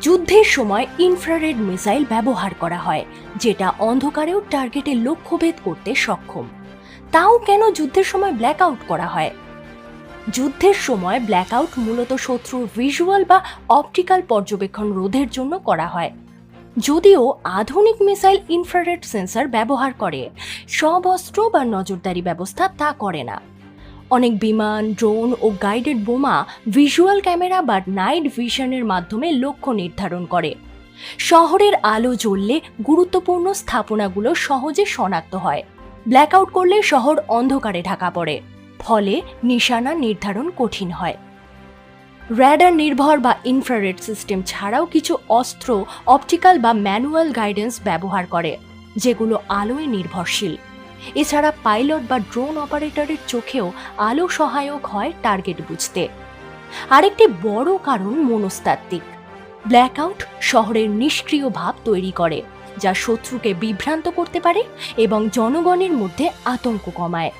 যুদ্ধের সময় infrared missile ব্যবহার করা হয়, যেটা অন্ধকারেও টার্গেটের লক্ষ্যভেদ করতে সক্ষম। তাও কেন যুদ্ধের সময় ব্ল্যাকআউট করা হয়? যুদ্ধের সময় ব্ল্যাকআউট মূলত শত্রুর ভিজুয়াল বা অপটিক্যাল পর্যবেক্ষণ রোধের জন্য করা হয়। যদিও আধুনিক মিসাইল ইনফ্রারেড সেন্সর ব্যবহার করে, সব অস্ত্র বা নজরদারি ব্যবস্থা তা করে না। অনেক বিমান, ড্রোন ও গাইডেড বোমা, ভিজুয়াল ক্যামেরা বা নাইট ভিশনের মাধ্যমে লক্ষ্য নির্ধারণ করে। শহরের আলো জ্বললে গুরুত্বপূর্ণ স্থাপনাগুলো সহজে শনাক্ত হয়। ব্ল্যাকআউট করলে শহর অন্ধকারে ঢাকা পড়ে, ফলে নিশানা নির্ধারণ কঠিন হয়। র্যাডার নির্ভর বা ইনফ্রারেড সিস্টেম ছাড়াও কিছু অস্ত্র, অপটিক্যাল বা ম্যানুয়াল গাইডেন্স ব্যবহার করে, যেগুলো আলোয় নির্ভরশীল। এছাড়া পাইলট বা ড্রোন অপারেটরের চোখেও আলো সহায়ক হয় টার্গেট বুঝতে। আরেকটি বড় কারণ মনস্তাত্ত্বিক। ব্ল্যাকআউট শহরের নিষ্ক্রিয় ভাব তৈরি করে, যা শত্রুকে বিভ্রান্ত করতে পারে এবং জনগণের মধ্যে আতঙ্ক কমায়।